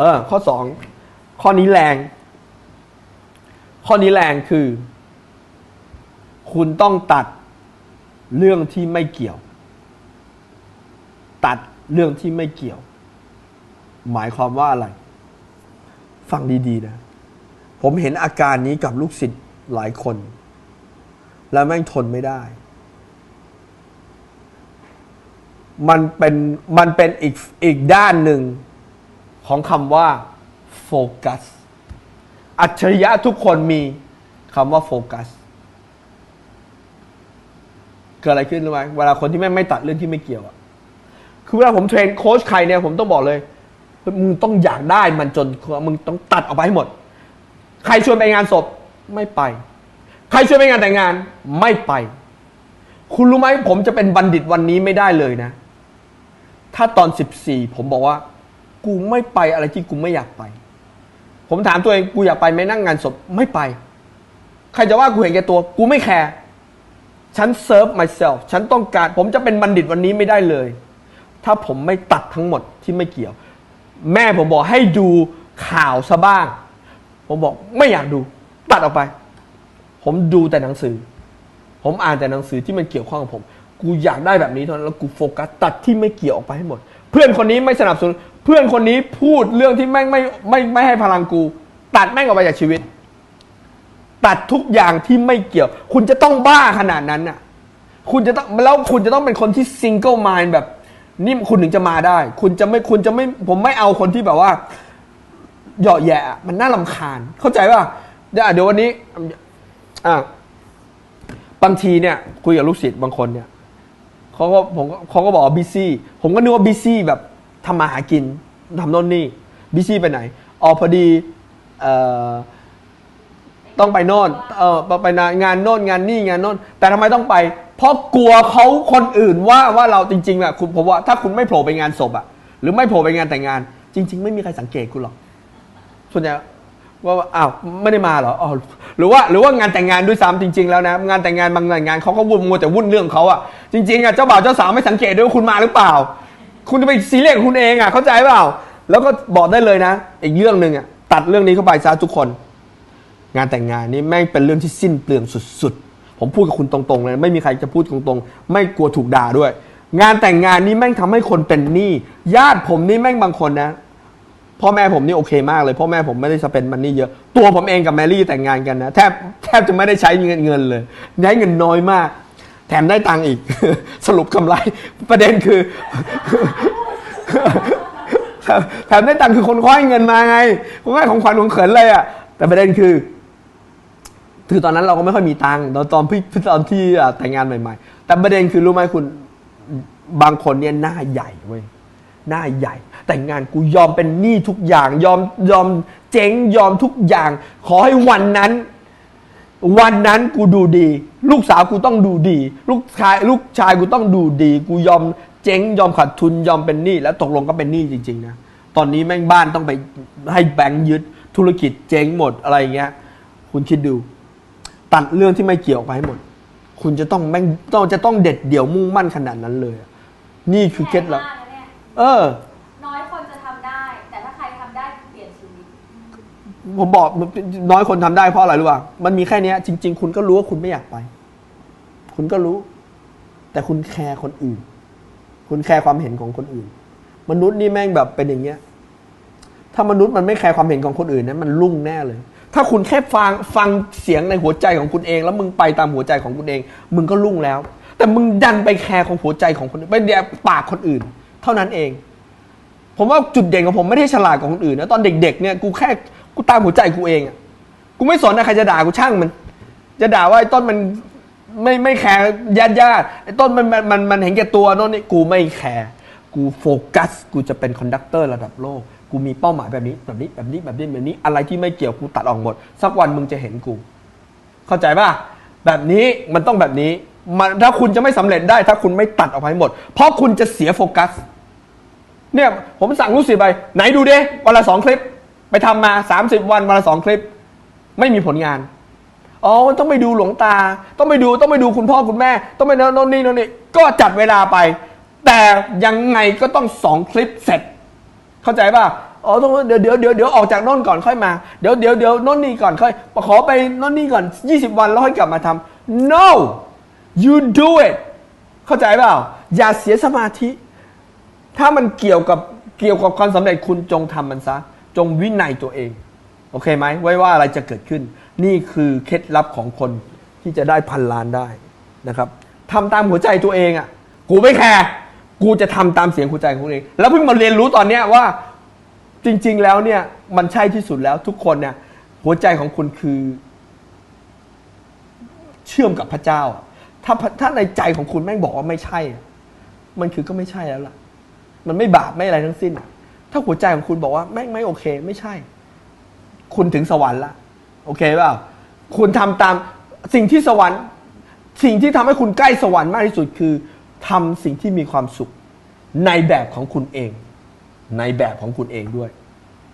เออ ข้อสองข้อนี้แรง ข้อนี้แรงคือ คุณต้องตัดเรื่องที่ไม่เกี่ยว ตัดเรื่องที่ไม่เกี่ยว หมายความว่าอะไร ฟังดีๆนะ ผมเห็นอาการนี้กับลูกศิษย์หลายคน แล้วแม่งทนไม่ได้ มันเป็นมันเป็นอีกอีกด้านหนึ่ง ของคำว่าโฟกัส อัจฉริยะทุกคนมีคำว่าโฟกัส เกิดอะไรขึ้นรู้ไหมเวลาคนที่ไม่ไม่ตัดเรื่องที่ไม่เกี่ยวอะคือเวลาผมเทรนโค้ชใครเนี่ยผมต้องบอกเลย มึงต้องอยากได้มันจนมึงต้องตัดออกไปให้หมด ใครชวนไปงานศพไม่ไป ใครชวนไปงานแต่งงานไม่ไป คุณรู้ไหมผมจะเป็นบัณฑิตวันนี้ไม่ได้เลยนะ ถ้าตอนสิบสี่ผมบอกว่า กูไม่ไปอะไรที่กูไม่อยากไป ผมถามตัวเองกูอยากไปไหมนั่งงานศพไม่ไป ใครจะว่ากูเห็นแก่ตัว กูไม่แคร์ฉันเซิร์ฟ myself ฉันต้องการ ผมจะเป็นบัณฑิตวันนี้ไม่ได้เลย ถ้าผมไม่ตัดทั้งหมดที่ไม่เกี่ยว แม่ผมบอกให้ดูข่าวซะบ้าง ผมบอกไม่อยากดู ตัดออกไป ผมดูแต่หนังสือ ผมอ่านแต่หนังสือที่มันเกี่ยวข้องกับผม กูอยากได้แบบนี้เท่านั้นแล้วกูโฟกัสตัดที่ไม่เกี่ยวออกไปให้หมด เพื่อนคนนี้ไม่สนับสนุน เพื่อนคนนี้พูดเรื่องที่แม่งไม่ไม่ไม่ให้พลังกู ตัดแม่งออกไปจากชีวิต ตัดทุกอย่างที่ไม่เกี่ยว คุณจะต้องบ้าขนาดนั้นน่ะ คุณจะต้องแล้วคุณจะต้องเป็นคนที่ซิงเกิลมายแบบนี่คุณถึงจะมาได้ คุณจะไม่คุณจะไม่ผมไม่เอาคนที่แบบว่าเหยาะแยะมันน่าลำคาญ เข้าใจป่ะเดี๋ยวเดี๋ยววันนี้อะบางทีเนี่ย คุยกับลูกศิษย์บางคนเนี่ยเขาก็ผมเขาก็บอกบิซี่ ผมก็นึกว่าบิซี่แบบ ทำมาหากินทำโน่นนี่บิซี่ไปไหนอ๋อพอดีต้องไปโน่นเออไปงานโน่นงานนี่งานโน่น แต่ทำไมต้องไป เพราะกลัวเขาคนอื่นว่าว่าเราจริงๆอะคุณผมว่าถ้าคุณไม่โผล่ไปงานศพอะ หรือไม่โผล่ไปงานแต่งงาน จริง ๆ ไม่มีใครสังเกตคุณหรอก ส่วนใหญ่ว่าอ้าวไม่ได้มาเหรออ๋อหรือว่าหรือว่างานแต่งงานด้วยซ้ำจริง ๆ แล้วนะงานแต่งงานบางงานเขาก็วุ่นมัวแต่วุ่นเรื่องเขาอะจริงๆอะเจ้าบ่าวเจ้าสาวไม่สังเกตด้วยว่าคุณมาหรือเปล่า คุณจะไปซีเรียสกับคุณเองอะ เข้าใจเปล่า แล้วก็บอกได้เลยนะ อีกเรื่องหนึ่งอะตัดเรื่องนี้เข้าไปซะทุกคน งานแต่งงานนี่แม่งเป็นเรื่องที่สิ้นเปลืองสุดๆ ผมพูดกับคุณตรงๆเลย ไม่มีใครจะพูดตรงๆ ไม่กลัวถูกด่าด้วย งานแต่งงานนี่แม่งทำให้คนเป็นหนี้ญาติผมนี่แม่งบางคนนะพ่อแม่ผมนี่โอเคมากเลยพ่อแม่ผมไม่ได้สเปนมันนี่เยอะ ตัวผมเองกับแมรี่แต่งงานกันนะแทบแทบจะไม่ได้ใช้เงินเงินเลยได้เงินน้อยมาก แถมได้ตังค์อีก สรุปกำไร ประเด็นคือ แถมได้ตังค์คือคนคว้าเงินมาไงคนคว้าของขวัญของเขินเลยอะ แต่ประเด็นคือ คือตอนนั้นเราก็ไม่ค่อยมีตังค์ตอนตอนพี่ตอนที่แต่งงานใหม่ ๆ แต่ประเด็นคือรู้ไหมคุณบางคนเนี่ยหน้าใหญ่เว้ยหน้าใหญ่ แต่งงานกูยอมเป็นหนี้ทุกอย่าง ยอมยอมเจ๊งยอมทุกอย่าง ขอให้วันนั้น วันนั้นกูดูดี ลูกสาวกูต้องดูดี ลูกชายลูกชายกูต้องดูดี กูยอมเจ๊งยอมขาดทุนยอมเป็นหนี้แล้วตกลงก็เป็นหนี้จริง ๆ นะ ตอนนี้แม่งบ้านต้องไปให้แบงค์ยึดธุรกิจเจ๊งหมดอะไรอย่างเงี้ย คุณคิดดู ตัดเรื่องที่ไม่เกี่ยวไปให้หมด คุณจะต้องแม่งต้องจะต้องเด็ดเดี่ยวมุ่งมั่นขนาดนั้นเลยอะนี่คือเคล็ดลับแปลกมากนะเนี่ยเออ น้อยคนจะทำได้ แต่ถ้าใครทำได้เปลี่ยนชีวิต ผมบอกน้อยคนทำได้เพราะอะไรรู้ป่ะมันมีแค่เนี้ย จริง ๆ คุณก็รู้ว่าคุณไม่อยากไป คุณก็รู้ แต่คุณแคร์คนอื่น คุณแคร์ความเห็นของคนอื่น มนุษย์นี่แม่งแบบเป็นอย่างเงี้ย ถ้ามนุษย์มันไม่แคร์ความเห็นของคนอื่นนะมันลุ่งแน่เลย ถ้าคุณแค่ฟังฟังเสียงในหัวใจของคุณเอง แล้วมึงไปตามหัวใจของคุณเอง มึงก็ลุ่งแล้ว แต่มึงดันไปแคร์ของหัวใจของคนอื่นไปแดกปากคนอื่น เท่านั้นเอง ผมว่าจุดเด่นของผมไม่ได้ฉลาดกว่าคนอื่นนะตอนเด็ก ๆ เนี่ยกูแค่ กูตามหัวใจกูเองอะกูไม่สนนะใครจะด่ากูช่างมัน จะด่าว่าไอ้ต้นมันไม่ไม่แคร์ญาติญาติไอ้ต้นมันมันมันมันเห็นแก่ตัวโน่นนี่กูไม่แคร์กูโฟกัส กูจะเป็นคอนดักเตอร์ระดับโลก กูมีเป้าหมายแบบนี้แบบนี้แบบนี้แบบนี้แบบนี้ อะไรที่ไม่เกี่ยวกูตัดออกหมด สักวันมึงจะเห็นกู เข้าใจป่ะแบบนี้มันต้องแบบนี้มันถ้าคุณจะไม่สำเร็จได้ ถ้าคุณไม่ตัดออกไปให้หมด เพราะคุณจะเสียโฟกัส เนี่ยผมสั่งลูกศิษย์ไป ไหนดูดิวันละสองคลิป ไปทำมาสามสิบวันวันละสองคลิป ไม่มีผลงาน อ๋อต้องไปดูหลวงตา ต้องไปดูต้องไปดูคุณพ่อคุณแม่ ต้องไปโน่นนี่โน่นนี่ก็จัดเวลาไป แต่ยังไงก็ต้องสองคลิปเสร็จ เข้าใจป่ะอ๋อต้องเดี๋ยวเดี๋ยวเดี๋ยวเดี๋ยวออกจากโน่นก่อนค่อยมา เดี๋ยวเดี๋ยวเดี๋ยวโน่นนี่ก่อนค่อยขอไปโน่นนี่ก่อน 20 วันแล้วค่อยกลับมาทำ no you do it เข้าใจเปล่า อย่าเสียสมาธิ ถ้ามันเกี่ยวกับเกี่ยวกับความสำเร็จคุณจงทำมันซะ จงวินัยตัวเอง โอเคไหมไว้ว่าอะไรจะเกิดขึ้น นี่คือเคล็ดลับของคนที่จะได้พันล้านได้นะครับทำตามหัวใจตัวเองอะกูไม่แคร์กูจะทำตามเสียงหัวใจของตัวเอง แล้วเพิ่งมาเรียนรู้ตอนเนี้ยว่าจริง ๆ แล้วเนี่ยมันใช่ที่สุดแล้วทุกคนเนี่ยหัวใจของคุณคือ เชื่อมกับพระเจ้า ถ้าถ้าในใจของคุณแม่งบอกว่าไม่ใช่ มันคือก็ไม่ใช่แล้วล่ะ มันไม่บาปไม่อะไรทั้งสิ้นอะ ถ้าหัวใจของคุณบอกว่าแม่งไม่โอเค ไม่ใช่ คุณถึงสวรรค์ละโอเคเปล่าคุณทำตามสิ่งที่สวรรค์ สิ่งที่ทำให้คุณใกล้สวรรค์มากที่สุดคือทำสิ่งที่มีความสุข ในแบบของคุณเอง ในแบบของคุณเองด้วย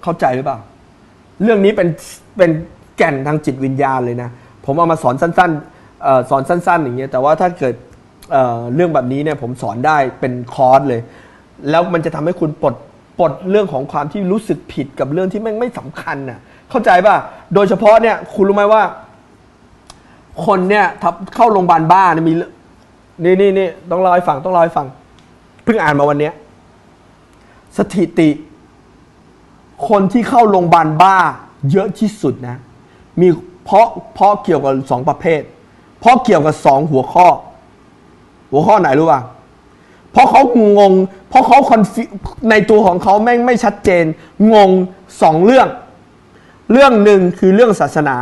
เข้าใจหรือเปล่า เรื่องนี้เป็นเป็นแก่นทางจิตวิญญาณเลยนะ ผมเอามาสอนสั้นๆสอนสั้น ๆ อย่างเงี้ยแต่ว่าถ้าเกิดเเรื่องแบบนี้เนี่ยผมสอนได้เป็นคอร์สเลย แล้วมันจะทำให้คุณปลด ปลดเรื่องของความที่รู้สึกผิดกับเรื่องที่แม่งไม่สำคัญน่ะ เข้าใจป่ะ โดยเฉพาะเนี่ย คุณรู้ไหมว่า คนเนี่ยทับเข้าโรงพยาบาลบ้าเนี่ยมีเรื่องนี่นี่นี่ต้องเล่าให้ฟังต้องเล่าให้ฟัง เพิ่งอ่านมาวันเนี้ย สถิติ คนที่เข้าโรงพยาบาลบ้า เยอะที่สุดนะ มีเพราะเพราะเกี่ยวกับสองประเภท เพราะเกี่ยวกับสองหัวข้อ หัวข้อไหนรู้ป่ะ เพราะเขางง เพราะเขาคอนฟิในตัวของเขาแม่งไม่ชัดเจน งงสองเรื่อง เรื่องหนึ่งคือเรื่องศาสนา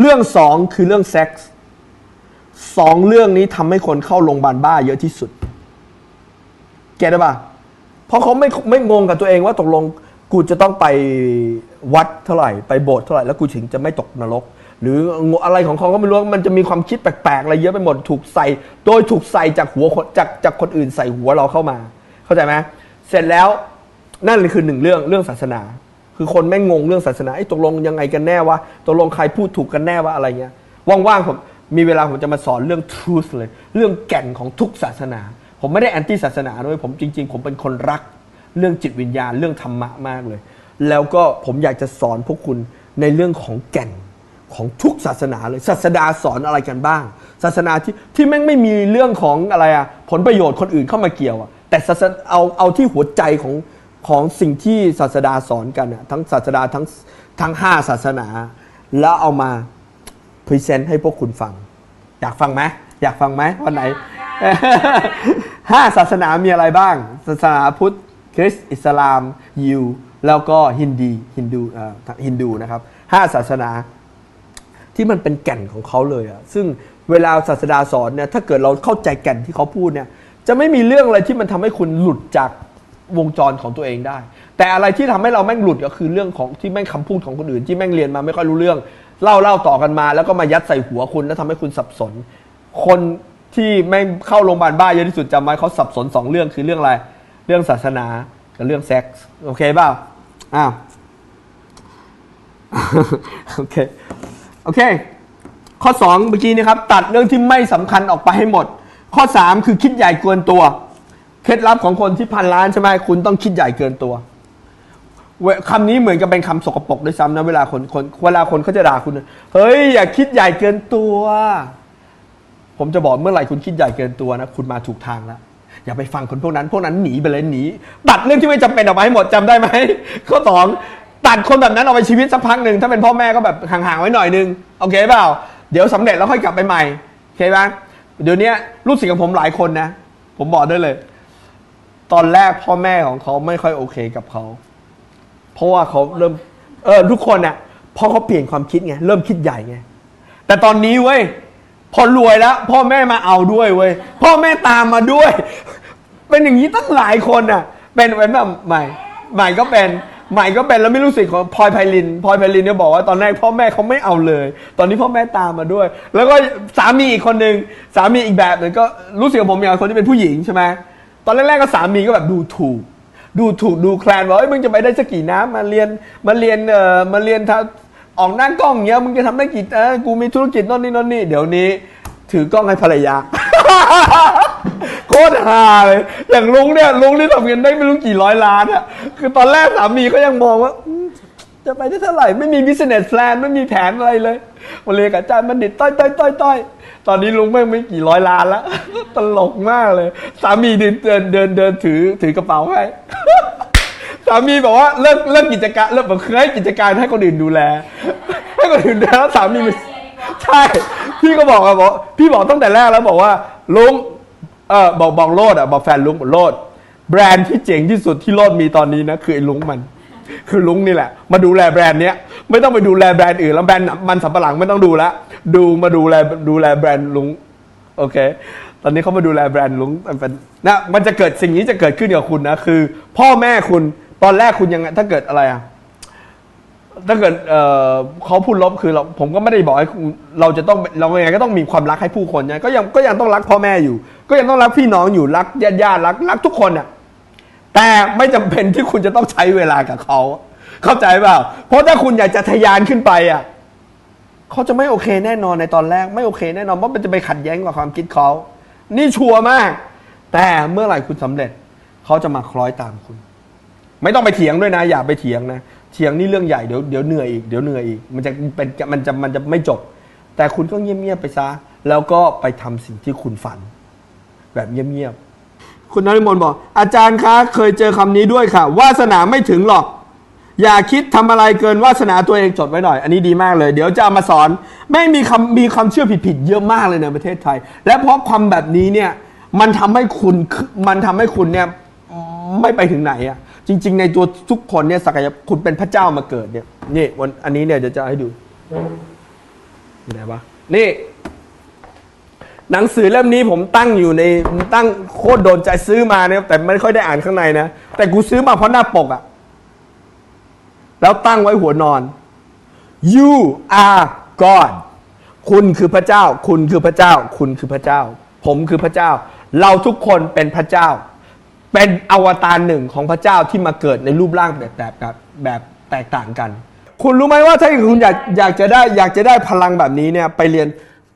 เรื่องสองคือเรื่องเซ็กส์สองเรื่องนี้ทำให้คนเข้าโรงพยาบาลบ้าเยอะที่สุดเก็ได้ปะเพราะเขาไม่ไม่งงกับตัวเองว่าตกลงกูจะต้องไปวัดเท่าไหร่ ไปโบสถ์เท่าไหร่ แล้วกูถึงจะไม่ตกนรก หรืออะไรของเขาก็ไม่รู้มันจะมีความคิดแปลกๆอะไรเยอะไปหมดถูกใส่ โดยถูกใส่จากหัวจากจากคนอื่นใส่หัวเราเข้ามา เข้าใจไหมเสร็จแล้วนั่นคือหนึ่งเรื่องเรื่องศาสนา คือคนแม่งงงเรื่องศาสนาไอ้ตกลงยังไงกันแน่วะตกลงใครพูดถูกกันแน่วะอะไรเงี้ยว่างๆผมมีเวลาผมจะมาสอนเรื่อง truth เลย เรื่องแก่นของทุกศาสนา ผมไม่ได้แอนตี้ศาสนาด้วยผมจริง ๆ ผมเป็นคนรักเรื่องจิตวิญญาณเรื่องธรรมะมากเลย แล้วก็ผมอยากจะสอนพวกคุณในเรื่องของแก่น ของทุกศาสนาเลย ศาสดาสอนอะไรกันบ้าง ศาสนาที่ที่แม่งไม่มีเรื่องของอะไรอะผลประโยชน์คนอื่นเข้ามาเกี่ยวอะแต่ศาสนาเอาเอาที่หัวใจของของสิ่งที่ศาสดาสอนกันอะทั้งศาสดาทั้งทั้งห้าศาสนา แล้วเอามาพรีเซนต์ให้พวกคุณฟัง อยากฟังไหมอยากฟังไหมวันไหนห้าศาสนามีอะไรบ้าง ศาสนาพุทธคริสต์อิสลามยิวแล้วก็ฮินดีฮินดูเอ่อฮินดูนะครับห้าศาสนา ที่มันเป็นแก่นของเขาเลยอะซึ่งเวลาศาสดาสอนเนี่ยถ้าเกิดเราเข้าใจแก่นที่เขาพูดเนี่ยจะไม่มีเรื่องอะไรที่มันทำให้คุณหลุดจากวงจรของตัวเองได้ แต่อะไรที่ทำให้เราแม่งหลุดก็คือเรื่องของที่แม่งคำพูดของคนอื่น ที่แม่งเรียนมาไม่ค่อยรู้เรื่องเล่าเล่าต่อกันมา แล้วก็มายัดใส่หัวคุณแล้วทำให้คุณสับสน คนที่แม่งเข้าโรงพยาบาลบ้าเยอะที่สุดจำไว้เขาสับสนสองเรื่องคือเรื่องอะไร เรื่องศาสนากับเรื่องเซ็กส์โอเคเปล่าอ้าวโอเค อเค ข้อ 2 เมื่อกี้นะครับ ตัดเรื่องที่ไม่สำคัญออกไปให้หมด ข้อ 3 คือคิดใหญ่เกินตัว เคล็ดลับของคนที่พันล้านใช่ไหมคุณต้องคิดใหญ่เกินตัวคำนี้เหมือนกับเป็นคำสกปรกด้วยซ้ำนะเวลาคนคนเวลาคนเขาจะด่าคุณ เฮ้ย อย่าคิดใหญ่เกินตัว ผมจะบอกเมื่อไหร่คุณคิดใหญ่เกินตัวนะ คุณมาถูกทางแล้วอย่าไปฟังคนพวกนั้น พวกนั้นหนีไปเลยหนีตัดเรื่องที่ไม่จำเป็นออกไปให้หมดจำได้ไหมข้อสอง ตัดคนแบบนั้นออกไปชีวิตสักพักหนึ่งถ้าเป็นพ่อแม่ก็แบบห่างๆไว้หน่อยนึงโอเคเปล่า เดี๋ยวสำเร็จแล้วค่อยกลับไปใหม่โอเคไหมเดี๋ยวนี้ลูกศิษย์ของผมหลายคนนะ ผมบอกได้เลย ตอนแรกพ่อแม่ของเขาไม่ค่อยโอเคกับเขาเพราะว่าเขาเริ่มเออทุกคนน่ะพอเขาเปลี่ยนความคิดไงเริ่มคิดใหญ่ไงแต่ตอนนี้เว้ยพอรวยแล้ว พ่อแม่มาเอาด้วยเว้ยพ่อแม่ตามมาด้วย เป็นอย่างนี้ตั้งหลายคนน่ะ เป็นเป็นแบบใหม่ ใหม่ก็เป็น ใหม่ก็เป็นแล้วไม่รู้สึกของพลอยไพลินพลอยไพลินเนี่ยบอกว่าตอนแรกพ่อแม่เขาไม่เอาเลย ตอนนี้พ่อแม่ตามมาด้วย แล้วก็สามีอีกคนหนึ่งสามีอีกแบบหนึ่งก็รู้สึกกับผมอย่างคนที่เป็นผู้หญิงใช่ไหมตอนแรกๆก็สามีก็แบบดูถูก ดูถูกดูแคลนว่าเอ้ยมึงจะไปได้สักกี่น้ำมาเรียนมาเรียนเอ่อมาเรียนทาออกหน้ากล้องเงี้ยมึงจะทำได้กี่เออกูมีธุรกิจโน่นนี่โน่นนี่เดี๋ยวนี้ ถือกล้องให้ภรรยา โคตรฮาเลย อย่างลุงเนี่ยลุงนี่ทำเงินได้ไม่รู้กี่ร้อยล้านอะคือตอนแรกสามีก็ยังมองว่าอืมจะไปได้เท่าไหร่ ไม่มี business plan ไม่มีแผนอะไรเลยมาเรียนกับอาจารย์บัณฑิตต้อยต้อยต้อยต้อยตอนนี้ลุงไม่งไม่กี่ร้อยล้านล้วตลกมากเลย สามีเดินเดินเดินเดินถือถือกระเป๋าให้ สามีบอกว่าเลิกเลิกกิจการเลิกแบบคือให้กิจการให้คนอื่นดูแล ให้คนอื่นดูแลแล้วสามีมัน ใช่ พี่ก็บอกอะบอก พี่บอกตั้งแต่แรกแล้วบอกว่าลุง เออบอกบอกโลดอะบอกแฟนลุงบอกโลด แบรนด์ที่เจ๋งที่สุดที่โลดมีตอนนี้นะคือไอ้ลุงมัน คือลุงนี่แหละ มาดูแลแบรนด์เนี้ยไม่ต้องไปดูแลแบรนด์อื่นแล้วแบรนด์มันสำปะหลังไม่ต้องดูละดูมาดูแลดูแลแบรนด์ลุงโอเค ตอนนี้เขามาดูแลแบรนด์ลุงเป็นนะมันจะเกิดสิ่งนี้จะเกิดขึ้นกับคุณนะคือ พ่อแม่คุณตอนแรกคุณยังไงถ้าเกิดอะไรอะ ถ้าเกิดเอ่อเขาพูดลบคือเราผมก็ไม่ได้บอกให้คุณเราจะต้องเรายังไงก็ต้องมีความรักให้ผู้คนนะก็ยังก็ยังต้องรักพ่อแม่อยู่ ก็ยังต้องรักพี่น้องอยู่รักญาติญาติรักรักทุกคนอะแต่ไม่จำเป็นที่คุณจะต้องใช้เวลากับเขา เข้าใจเปล่า เพราะถ้าคุณอยากจะทะยานขึ้นไปอะเขาจะไม่โอเคแน่นอนในตอนแรกไม่โอเคแน่นอนเพราะมันจะไปขัดแย้งกับความคิดเขา นี่ชัวร์มาก แต่เมื่อไหร่คุณสำเร็จ เขาจะมาคล้อยตามคุณ ไม่ต้องไปเถียงด้วยนะ อย่าไปเถียงนะ เถียงนี่เรื่องใหญ่เดี๋ยวเดี๋ยวเหนื่อยอีกเดี๋ยวเหนื่อยอีกมันจะเป็นมันจะมันจะไม่จบ แต่คุณก็เงียบๆไปซะ แล้วก็ไปทำสิ่งที่คุณฝัน แบบเงียบๆคุณนริมนบอก อาจารย์คะเคยเจอคำนี้ด้วยค่ะ วาสนาไม่ถึงหรอก อย่าคิดทำอะไรเกินวาสนาตัวเองจดไว้หน่อย อันนี้ดีมากเลย เดี๋ยวจะเอามาสอน ไม่มีคำมีคำเชื่อผิดๆเยอะมากเลยในประเทศไทย และเพราะความแบบนี้เนี่ยมันทำให้คุณมันทำให้คุณเนี่ยไม่ไปถึงไหนอะ จริง ๆ ในตัวทุกคนเนี่ยศักยภาพคุณเป็นพระเจ้ามาเกิดเนี่ยนี่วันอันนี้เนี่ยเดี๋ยวจะให้ดูอยู่ไหนวะนี่ หนังสือเล่มนี้ผมตั้งอยู่ในตั้งโคตรโดนใจซื้อมาเนี่ยแต่ไม่ค่อยได้อ่านข้างในนะแต่กูซื้อมาเพราะหน้าปกอะแล้วตั้งไว้หัวนอน you are God คุณคือพระเจ้า คุณคือพระเจ้า คุณคือพระเจ้า ผมคือพระเจ้า เราทุกคนเป็นพระเจ้า เป็นอวตารหนึ่งของพระเจ้าที่มาเกิดในรูปร่างแบบแบบแบบแบบแตกต่างกัน คุณรู้ไหมว่าถ้าคุณอยากอยากจะได้อยากจะได้พลังแบบนี้เนี่ยไปเรียน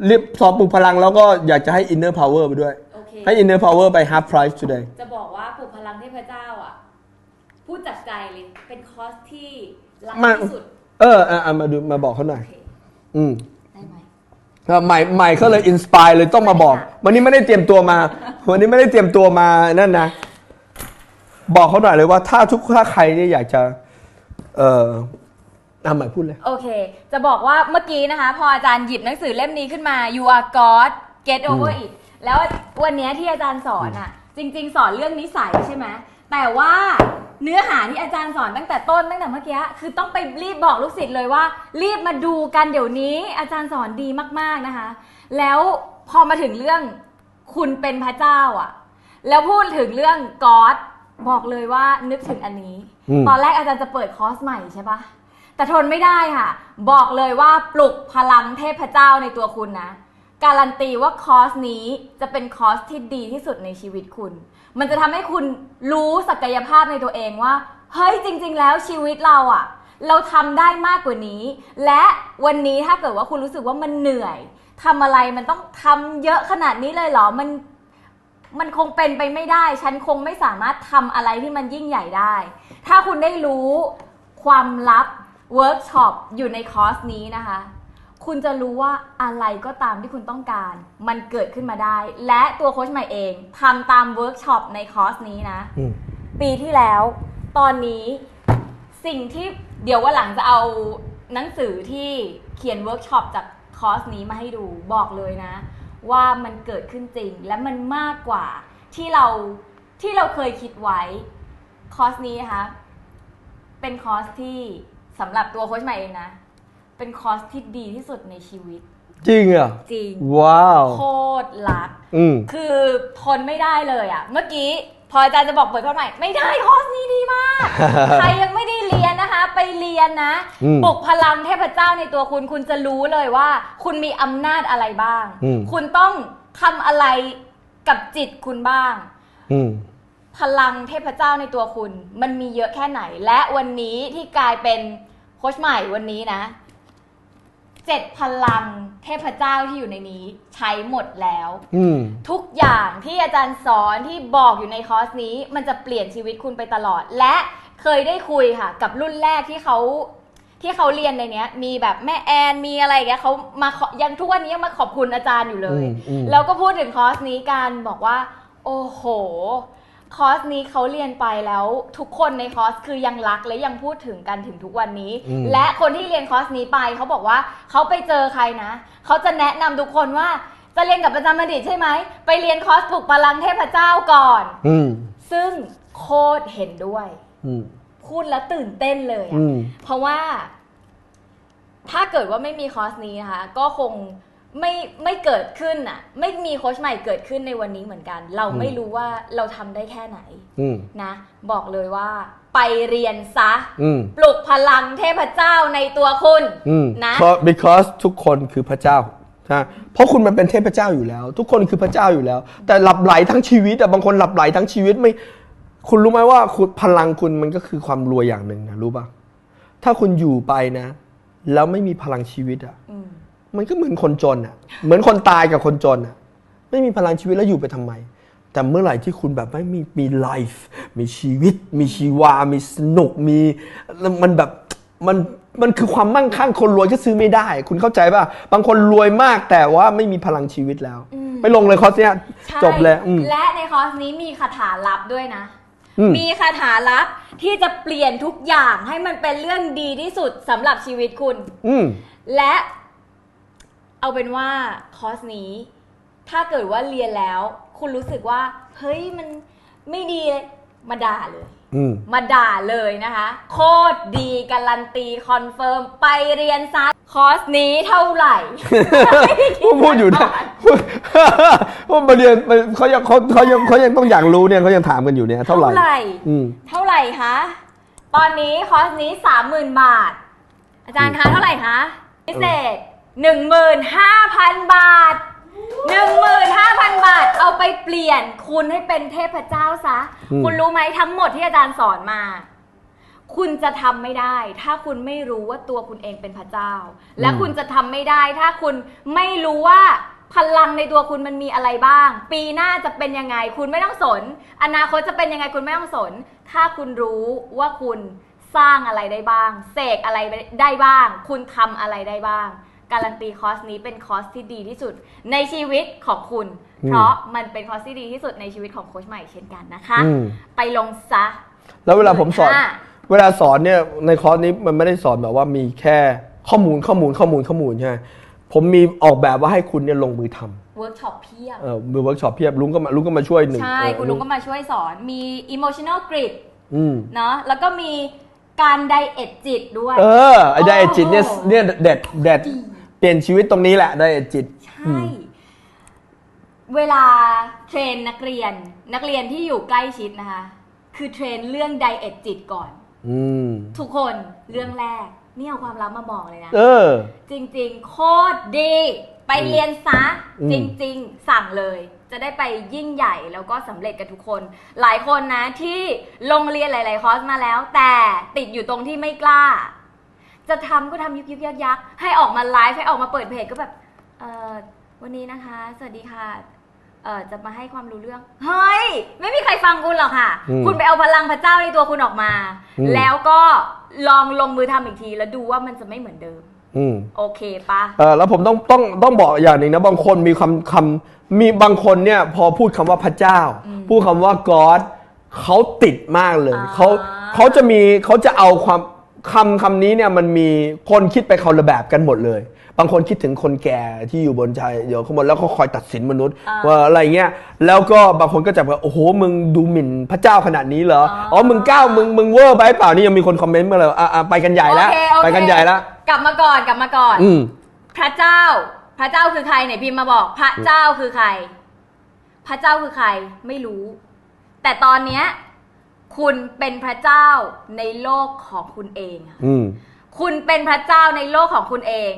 เรียนสอบปลูกพลังแล้วก็อยากจะให้ inner power ไปด้วย โอเค ให้ inner power ไป half price today จะบอกว่าปลุกพลังเทพเจ้าอะ พูดจากใจเลย เป็นคอร์สที่รักมาที่สุดเออเออเอามาดูมาบอกเขาหน่อยโอเคอืม ได้ไหมแล้วใหม่ใหม่เขาเลยอินสปายเลยต้องมาบอก วันนี้ไม่ได้เตรียมตัวมา วันนี้ไม่ได้เตรียมตัวมานั่นนะ บอกเขาหน่อยเลยว่าถ้าทุกถ้าใครเนี่ยอยากจะ เออทำใหม่พูดเลย โอเค จะบอกว่าเมื่อกี้นะคะ พออาจารย์หยิบหนังสือเล่มนี้ขึ้นมา you are God get over it แล้ววันเนี้ยที่อาจารย์สอนอะ จริง ๆ สอนเรื่องนิสัยใช่ไหมแต่ว่าเนื้อหาที่อาจารย์สอนตั้งแต่ต้นตั้งแต่เมื่อกี้คือต้องไปรีบบอกลูกศิษย์เลยว่า รีบมาดูกันเดี๋ยวนี้อาจารย์สอนดีมากๆนะคะ แล้วพอมาถึงเรื่องคุณเป็นพระเจ้าอะ แล้วพูดถึงเรื่องก๊อด บอกเลยว่านึกถึงอันนี้อืมตอนแรกอาจารย์จะเปิดคอร์สใหม่ใช่ปะแต่ทนไม่ได้ค่ะ บอกเลยว่าปลุกพลังเทพเจ้าในตัวคุณนะ การันตีว่าคอร์สนี้จะเป็นคอร์สที่ดีที่สุดในชีวิตคุณ มันจะทำให้คุณรู้ศักยภาพในตัวเองว่า เฮ้ยจริง ๆ แล้วชีวิตเราอะเราทำได้มากกว่านี้ และวันนี้ถ้าเกิดว่าคุณรู้สึกว่ามันเหนื่อยทำอะไรมันต้องทำเยอะขนาดนี้เลยเหรอ มัน มันคงเป็นไปไม่ได้ ฉันคงไม่สามารถทำอะไรที่มันยิ่งใหญ่ได้ ถ้าคุณได้รู้ความลับเวิร์กช็อปอยู่ในคอร์สนี้นะคะ คุณจะรู้ว่าอะไรก็ตามที่คุณต้องการ มันเกิดขึ้นมาได้ และตัวโค้ชใหม่เองทำตามเวิร์กช็อปในคอร์สนี้นะอืมปีที่แล้ว ตอนนี้สิ่งที่เดี๋ยววันหลังจะเอาหนังสือที่เขียนเวิร์กช็อปจากคอร์สนี้มาให้ดูบอกเลยนะ ว่ามันเกิดขึ้นจริง และมันมากกว่าที่เราที่เราเคยคิดไว้ คอร์สนี้นะคะเป็นคอร์สที่สำหรับตัวโค้ชใหม่เองนะ เป็นคอร์สที่ดีที่สุดในชีวิต จริงเหรอจริงว้าวโคตรรัก อืมคือทนไม่ได้เลยอะเมื่อกี้พ ออาจารย์จะบอกเปิดคอร์สใหม่ไม่ได้คอร์สนี้ดีมาก ใครยังไม่ได้เรียนนะคะ ไปเรียนนะอืมปลุกพลังเทพเจ้าในตัวคุณ คุณจะรู้เลยว่า คุณมีอำนาจอะไรบ้าง อืม คุณต้องทำอะไรกับจิตคุณบ้าง อืม พลังเทพเจ้าในตัวคุณ มันมีเยอะแค่ไหน และวันนี้ที่กลายเป็นโค้ชใหม่วันนี้นะ เจ็ดพลังเทพเจ้าที่อยู่ในนี้ใช้หมดแล้ว อืม ทุกอย่างที่อาจารย์สอนที่บอกอยู่ในคอร์สนี้ มันจะเปลี่ยนชีวิตคุณไปตลอด และเคยได้คุยค่ะ กับรุ่นแรกที่เขาที่เขาเรียนในเนี้ย มีแบบแม่แอนมีอะไรอย่างเงี้ยเขามาขอยังทุกวันนี้ยังมาขอบคุณอาจารย์อยู่เลย อืมอืม แล้วก็พูดถึงคอร์สนี้กันบอกว่า โอ้โห คอร์สนี้เขาเรียนไปแล้วทุกคนในคอร์สคือยังรักและยังพูดถึงกันถึงทุกวันนี้ อืม และคนที่เรียนคอร์สนี้ไปเขาบอกว่าเขาไปเจอใครนะเขาจะแนะนำทุกคนว่าจะเรียนกับอาจารย์บัณฑิตใช่ไหมไปเรียนคอร์สปลุกพลังเทพเจ้าก่อน อืมซึ่งโคตรเห็นด้วย อืมพูดแล้วตื่นเต้นเลยอะ อืม เพราะว่าถ้าเกิดว่าไม่มีคอร์สนี้นะคะ ก็คง ไม่ไม่เกิดขึ้นอะ ไม่มีโค้ชใหม่เกิดขึ้นในวันนี้เหมือนกัน เราไม่รู้ว่าเราทำได้แค่ไหนอืม นะ บอกเลยว่า ไปเรียนซะ อืม ปลุกพลังเทพเจ้าในตัวคุณ อืมนะ เพราะ because ทุกคนคือพระเจ้านะเพราะคุณมันเป็นเทพเจ้าอยู่แล้ว ทุกคนคือพระเจ้าอยู่แล้ว แต่หลับไหลทั้งชีวิตแต่บางคนหลับไหลทั้งชีวิตไม่ คุณรู้ไหมว่าคุณพลังคุณมันก็คือความรวยอย่างหนึ่งนะรู้ป่ะถ้าคุณอยู่ไปนะ แล้วไม่มีพลังชีวิตอะอืม มันก็เหมือนคนจนอะ เหมือนคนตายกับคนจนอะ ไม่มีพลังชีวิตแล้วอยู่ไปทำไม แต่เมื่อไหร่ที่คุณแบบไม่มีมีไลฟ์มีชีวิต มีชีวา มีสนุกมีมันแบบมันมันคือความมั่งคั่งคนรวยก็ซื้อไม่ได้ คุณเข้าใจป่ะ บางคนรวยมากแต่ว่าไม่มีพลังชีวิตแล้ว ไปลงเลยคอร์สเนี้ยใช่จบเลยอืมและในคอร์สนี้มีคาถาลับด้วยนะอืมมีคาถาลับที่จะเปลี่ยนทุกอย่างให้มันเป็นเรื่องดีที่สุดสำหรับชีวิตคุณอืมและ เอาเป็นว่าคอร์สนี้ ถ้าเกิดว่าเรียนแล้ว คุณรู้สึกว่า เฮ้ยมันไม่ดีเลยมาด่าเลยอืมมาด่าเลยนะคะ โคตรดีการันตีคอนเฟิร์มไปเรียนซะคอร์สนี้เท่าไหร่พูดพูดอยู่นะพูดพูดมาเรียนเขายังเขาเขายังเขายังต้องอยากรู้เนี่ยเขายังถามกันอยู่เนี่ยเท่าไหร่ เท่าไหร่อืมเท่าไหร่คะตอนนี้คอร์สนี้สามหมื่นบาท อาจารย์คะเท่าไหร่คะพิเศษ หนึ่งหมื่นห้าพันบาทหนึ่งหมื่นห้าพันบาท เอาไปเปลี่ยนคุณให้เป็นเทพเจ้าซะ อืม คุณรู้ไหมทั้งหมดที่อาจารย์สอนมา คุณจะทำไม่ได้ ถ้าคุณไม่รู้ว่าตัวคุณเองเป็นพระเจ้า และคุณจะทำไม่ได้ ถ้าคุณไม่รู้ว่าพลังในตัวคุณมันมีอะไรบ้าง ปีหน้าจะเป็นยังไง คุณไม่ต้องสน อนาคตจะเป็นยังไงคุณไม่ต้องสน ถ้าคุณรู้ว่าคุณสร้างอะไรได้บ้าง เสกอะไรได้บ้าง คุณทำอะไรได้บ้าง การันตีคอร์สนี้เป็นคอร์สที่ดีที่สุดในชีวิตของคุณอืมเพราะมันเป็นคอร์สที่ดีที่สุดในชีวิตของโค้ชใหม่เช่นกันนะคะ อืม ไปลงซะแล้วเวลาผมสอนอ่าเวลาสอนเนี่ยในคอร์สนี้มันไม่ได้สอนแบบว่ามีแค่ข้อมูลข้อมูลข้อมูลข้อมูลใช่ไหมผมมีออกแบบว่าให้คุณเนี่ยลงมือทำเวิร์กช็อปเพียบเออมือเวิร์กช็อปเพียบลุงก็มาลุงก็มาช่วยหนึ่งใช่ เออคุณลุงก็มาช่วยสอนมี emotional grid อืมเนาะแล้วก็มีการไดเอทจิตด้วย เออไอ้ไดเอทจิตเนี่ยโอ้โหเนี่ยเด็ดเด็ดเปลี่ยนชีวิตตรงนี้แหละไดเอทจิต ใช่ เวลาเทรนนักเรียน นักเรียนที่อยู่ใกล้ชิดนะคะ คือเทรนเรื่องไดเอทจิตก่อนอืมทุกคนเรื่องแรก นี่เอาความลับมาบอกเลยนะเออ จริง ๆ โคตรดี ไปเรียนซะอืมจริง ๆ สั่งเลย จะได้ไปยิ่งใหญ่แล้วก็สำเร็จกับทุกคน หลายคนนะที่ลงเรียนหลาย ๆ คอร์สมาแล้ว แต่ติดอยู่ตรงที่ไม่กล้า จะทำก็ทำยุกยุกยักยักให้ออกมาไลฟ์ให้ออกมาเปิดเพจก็แบบเออวันนี้นะคะ สวัสดีค่ะเออจะมาให้ความรู้เรื่อง เฮ้ย ไม่มีใครฟังคุณหรอกค่ะ อืมคุณไปเอาพลังพระเจ้าในตัวคุณออกมา อืม แล้วก็ลองลงมือทำอีกที แล้วดูว่ามันจะไม่เหมือนเดิม อืม โอเคปะ เออแล้วผมต้องต้องต้องบอกอย่างหนึ่งนะบางคนมีคำคำมีบางคนเนี่ยพอพูดคำว่าพระเจ้าพูดคำว่า God เขาติดมากเลยอ่าเขาเขาจะมีเขาจะเอาความ คำคำนี้เนี่ยมันมีคนคิดไปคนละแบบกันหมดเลย บางคนคิดถึงคนแก่ที่อยู่บนชายเดี๋ยวข้างบนแล้วก็คอยตัดสินมนุษย์อ่าว่าอะไรเงี้ยแล้วก็บางคนก็จะแบบโอ้โหมึงดูหมิ่นพระเจ้าขนาดนี้เหรออ๋ออ๋อ๋อมึงก้าวมึงมึงเวอร์ไปเปล่านี่ยังมีคนคอมเมนต์มาเลยอะอะไปกันใหญ่แล้วโอเคโอเคไปกันใหญ่แล้วกลับมาก่อนกลับมาก่อนอืมพระเจ้า พระเจ้าคือใครไหนพิมพ์มาบอกพระเจ้าคือใคร พระเจ้าคือใครไม่รู้ แต่ตอนเนี้ย คุณเป็นพระเจ้าในโลกของคุณเองอะอืม คุณเป็นพระเจ้าในโลกของคุณเอง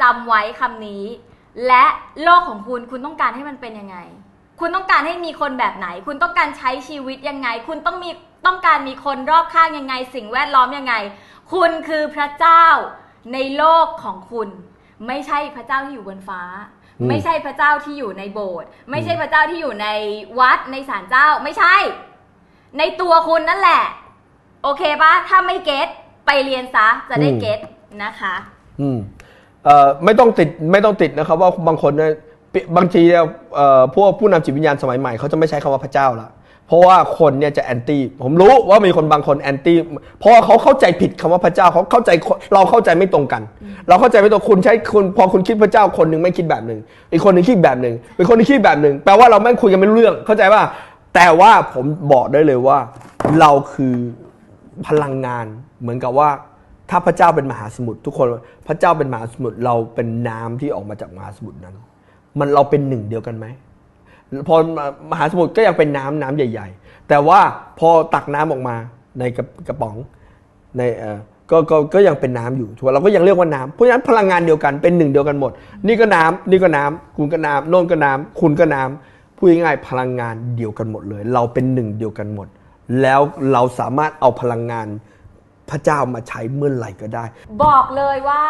จำไว้คำนี้ และโลกของคุณคุณต้องการให้มันเป็นยังไง คุณต้องการให้มีคนแบบไหน คุณต้องการใช้ชีวิตยังไง คุณต้องมีต้องการมีคนรอบข้างยังไง สิ่งแวดล้อมยังไง คุณคือพระเจ้าในโลกของคุณ ไม่ใช่พระเจ้าที่อยู่บนฟ้า อืม ไม่ใช่พระเจ้าที่อยู่ในโบสถ์ไม่ใช่พระเจ้าที่อยู่ในวัดในศาลเจ้า ไม่ใช่ ในตัวคุณนั่นแหละ โอเคปะถ้าไม่เก็ตไปเรียนซะจะได้เก็ตนะคะ อืมเอ่อไม่ต้องติดไม่ต้องติดนะครับ ว่าบางคนเนี่ยปิบางทีเนี่ยเอ่อพวกผู้นำจิตวิญญาณสมัยใหม่เขาจะไม่ใช้คำว่าพระเจ้าละเพราะว่าคนเนี่ยจะแอนตี้ผมรู้ว่ามีคนบางคนแอนตี้เพราะว่าเขาเข้าใจผิดคำว่าพระเจ้าเขาเข้าใจเราเข้าใจไม่ตรงกัน เราเข้าใจไม่ตรงคุณใช้คุณพอคุณคิดพระเจ้าคนหนึ่งไม่คิดแบบหนึ่งอีกคนหนึ่งคิดแบบหนึ่งอีกคนหนึงคิดแบบหนึ่งแปลว่าเราไม่คุยกันไม่รู้เรื่องเข้าใจป่ะ แต่ว่าผมบอกได้เลยว่า เราคือพลังงานเหมือนกับว่า ถ้าพระเจ้าเป็นมหาสมุทรทุกคนพระเจ้าเป็นมหาสมุทรเราเป็นน้ำที่ออกมาจากมหาสมุทรนั้น มันเราเป็นหนึ่งเดียวกันไหมพอมหาสมุทรก็ยังเป็นน้ำน้ำใหญ่ ๆ แต่ว่าพอตักน้ำออกมาในกระกระป๋องในเอ่อก็ก็ก็ยังเป็นน้ำอยู่ถูกไหมเราก็ยังเรียกว่าน้ำเพราะฉะนั้นพลังงานเดียวกันเป็นหนึ่งเดียวกันหมด นี่ก็น้ำนี่ก็น้ำคุณก็น้ำโน่นก็น้ำคุณก็น้ำ พูดง่ายๆพลังงานเดียวกันหมดเลย เราเป็นหนึ่งเดียวกันหมด แล้วเราสามารถเอาพลังงานพระเจ้ามาใช้เมื่อไหร่ก็ได้ บอกเลยว่า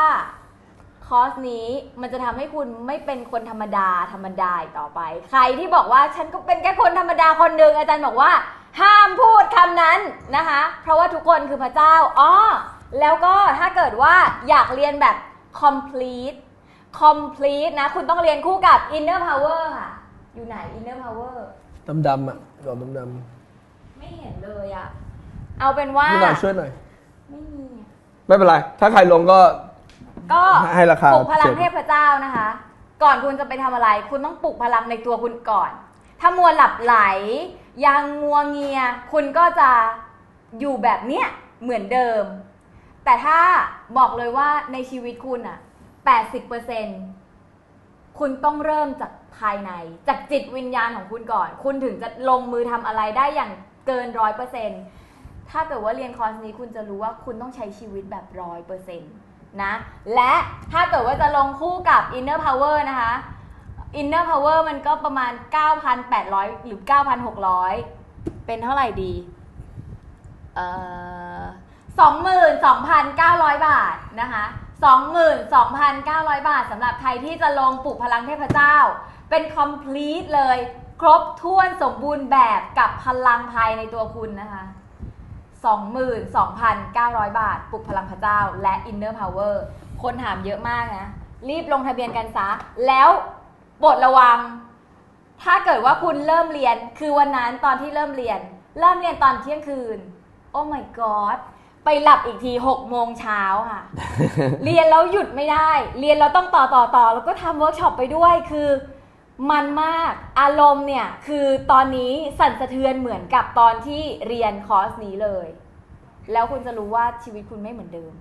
คอร์สนี้มันจะทำให้คุณไม่เป็นคนธรรมดาธรรมดาอีกต่อไป ใครที่บอกว่าฉันก็เป็นแค่คนธรรมดาคนหนึ่งอาจารย์บอกว่า ห้ามพูดคำนั้นนะคะ เพราะว่าทุกคนคือพระเจ้าอ๋อแล้วก็ถ้าเกิดว่าอยากเรียนแบบ complete complete นะ คุณต้องเรียนคู่กับ inner power ค่ะ อยู่ไหน inner power ดำดำๆอะดำดำไม่เห็นเลยอะเอาเป็นว่าๆพี่หน่อยช่วยหน่อย ไม่มีอะไม่เป็นไร ถ้าใครลงก็ ก็ให้ราคาปลุกพลังเสร็จเทพเจ้านะคะ ก่อนคุณจะไปทำอะไร คุณต้องปลุกพลังในตัวคุณก่อน ถ้ามัวหลับไหล ยังงัวเงีย คุณก็จะอยู่แบบเนี้ยเหมือนเดิม แต่ถ้าบอกเลยว่าในชีวิตคุณอะ80% คุณต้องเริ่มจากภายใน จากจิตวิญญาณของคุณก่อน คุณถึงจะลงมือทำอะไรได้อย่างเกินร้อยเปอร์เซ็นต์ถ้าเกิดว่าเรียนคอร์สนี้คุณจะรู้ว่าคุณต้องใช้ชีวิตแบบร้อยเปอร์เซ็นต์นะและถ้าเกิดว่าจะลงคู่กับ Inner Power นะคะ Inner Power มันก็ประมาณ 9,800 หรือ 9,600 เป็นเท่าไหร่ดี เอ่อ22,900 บาทนะคะ 22,900 บาทสำหรับใครที่จะลงปลุกพลังเทพเจ้า เป็น complete เลย ครบถ้วนสมบูรณ์แบบกับพลังภายในตัวคุณนะคะ 22,900 บาทปลุกพลังพระเจ้าและ Inner Power คนถามเยอะมากนะ รีบลงทะเบียนกันซะ แล้วโปรดระวัง ถ้าเกิดว่าคุณเริ่มเรียนคือวันนั้นตอนที่เริ่มเรียน เริ่มเรียนตอนเที่ยงคืน โอ้ my god ไปหลับอีกที6โมงเช้าค่ะ เรียนแล้วหยุดไม่ได้ เรียนแล้วต้องต่อต่อต่อแล้วก็ทำเวิร์กช็อปไปด้วยคือมันมากอารมณ์เนี่ยคือตอนนี้สั่นสะเทือนเหมือนกับตอนที่เรียนคอร์สนี้เลย แล้วคุณจะรู้ว่าชีวิตคุณไม่เหมือนเดิม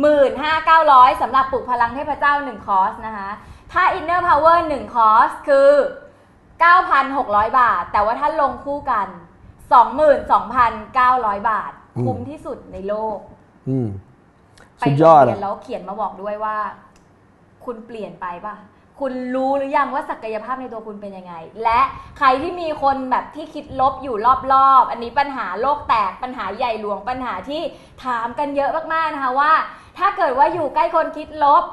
หมื่นห้าเก้าร้อยสำหรับปลุกพลังเทพเจ้าหนึ่งคอร์สนะคะ ถ้า Inner Power หนึ่งคอร์สคือ 9,600 บาท แต่ว่าถ้าลงคู่กัน 22,900 บาทอืม คุ้มที่สุดในโลก อืมไปสุดยอดโรงเรีอะนแล้วเขียนมาบอกด้วยว่า คุณเปลี่ยนไปป่ะ คุณรู้หรือยังว่าศักยภาพในตัวคุณเป็นยังไง และใครที่มีคนแบบที่คิดลบอยู่รอบๆ อันนี้ปัญหาโลกแตกปัญหาใหญ่หลวงปัญหาที่ถามกันเยอะมากๆนะคะว่า ถ้าเกิดว่าอยู่ใกล้คนคิดลบ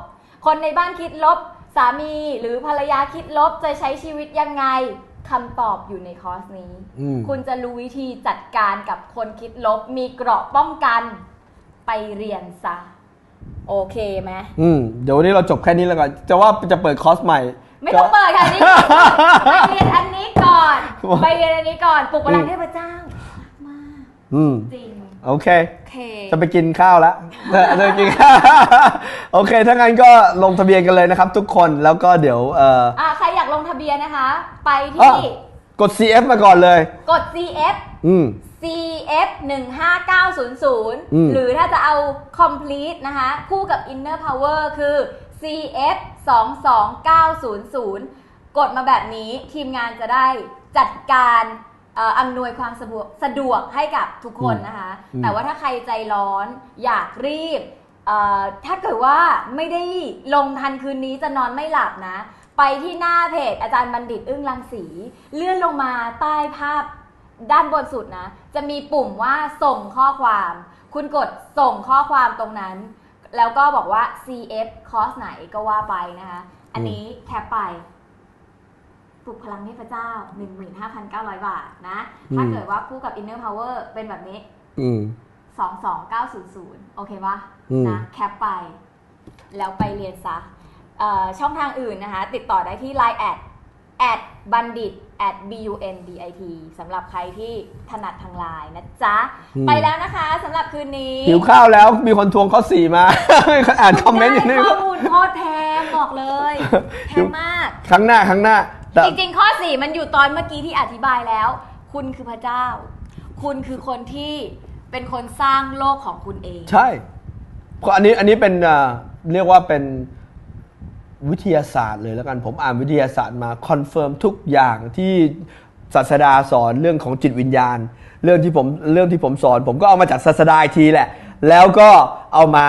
คนในบ้านคิดลบ สามีหรือภรรยาคิดลบจะใช้ชีวิตยังไง คำตอบอยู่ในคอร์สนี้ อืม คุณจะรู้วิธีจัดการกับคนคิดลบ มีเกราะป้องกันไปเรียนซะ โอเคไหมอืม เดี๋ยววันนี้เราจบแค่นี้แล้วกันจะว่าจะเปิดคอร์สใหม่ไม่ต้องก็เปิดค่ะนี่ไปเรียนอันนี้ก่อน ไปเรียนอันนี้ก่อนปลุกพลังเทพเจ้ามาก อืม จริง โอเค โอเค จะไปกินข้าวแล้วจะไปกินข้าวโอเค ถ้างั้นก็ลงทะเบียนกันเลยนะครับทุกคน แล้วก็เดี๋ยวเอ่ออะใครอยากลงทะเบียนนะคะ ไปอะที่ กด CF มาก่อนเลย กด CF อืม CF 15900อืมหรือถ้าจะเอา complete นะคะ คู่กับ inner power คือ CF 22900 กดมาแบบนี้ทีมงานจะได้จัดการ เอ่ออำนวยความสะดวกสะดวกให้กับทุกคนนะคะ อืม แต่ว่าถ้าใครใจร้อนอยากรีบเอ่อถ้าเกิดว่าไม่ได้ลงทันคืนนี้จะนอนไม่หลับนะ ไปที่หน้าเพจอาจารย์บัณฑิตอึ้งรังสี เลื่อนลงมาใต้ภาพด้านบนสุดนะ จะมีปุ่มว่าส่งข้อความ คุณกดส่งข้อความตรงนั้น แล้วก็บอกว่า CF คอร์สไหนก็ว่าไปนะคะ อันนี้แคปไป ปลุกพลังเทพเจ้า 15,900 บาทนะ ถ้าอืมเกิดว่าคู่กับ Inner Power เป็นแบบนี้อืม22900โอเคปะอืมนะแคปไป แล้วไปเรียนซะเอ่อช่องทางอื่นนะคะ ติดต่อได้ที่ Line แอดแอดบัณฑิต at b u n d i t สำหรับใครที่ถนัดทางไลน์นะจ๊ะอืมไปแล้วนะคะสำหรับคืนนี้หิวข้าวแล้วมีคนทวงข้อสี่มาอ่านคอมเมนต์อยู่นี่ได้ข้อมูลโคตรแพงบอกเลยแพงมาก ครั้งหน้าครั้งหน้า แต่ จริงๆ ข้อ 4 มันอยู่ตอนเมื่อกี้ที่อธิบายแล้ว คุณคือพระเจ้า คุณคือคนที่เป็นคนสร้างโลกของคุณเอง ใช่ เพราะอันนี้อันนี้เป็นอ่าเรียกว่าเป็นวิทยาศาสตร์เลยแล้วกันผมอ่านวิทยาศาสตร์มาคอนเฟิร์มทุกอย่างที่ศาสดาสอนเรื่องของจิตวิญญาณ เรื่องที่ผมเรื่องที่ผมสอน ผมก็เอามาจากศาสดาอีกทีแหละ แล้วก็เอามา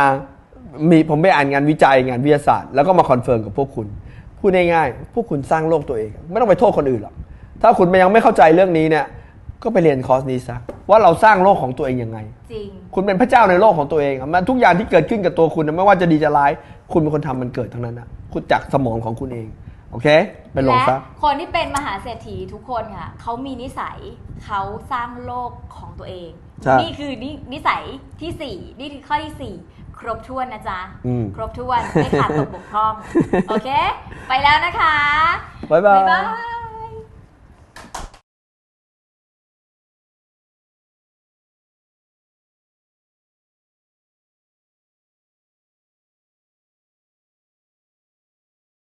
มีผมไปอ่านงานวิจัยงานวิทยาศาสตร์ แล้วก็มาคอนเฟิร์มกับพวกคุณ พูดง่ายๆพวกคุณสร้างโลกตัวเอง ไม่ต้องไปโทษคนอื่นหรอก ถ้าคุณยังไม่เข้าใจเรื่องนี้เนี่ย ก็ไปเรียนคอร์สนี้ซะว่าเราสร้างโลกของตัวเองยังไง จริง คุณเป็นพระเจ้าในโลกของตัวเองอะมันทุกอย่างที่เกิดขึ้นกับตัวคุณนะไม่ว่าจะดีจะร้าย คุณเป็นคนทำมันเกิดทั้งนั้นนะคุณจากสมองของคุณเอง โอเค ไปลงและซะคนที่เป็นมหาเศรษฐีทุกคนค่ะเขามีนิสัยเขาสร้างโลกของตัวเองใช่นี่คือนินิสัยที่สี่นี่คือข้อที่สี่ ครบถ้วนนะจ๊ะ อืม ครบถ้วนไม่ขาดตกบกพร่อง โอเค ไปแล้วนะคะ บ๊ายบายบ๊ายบาย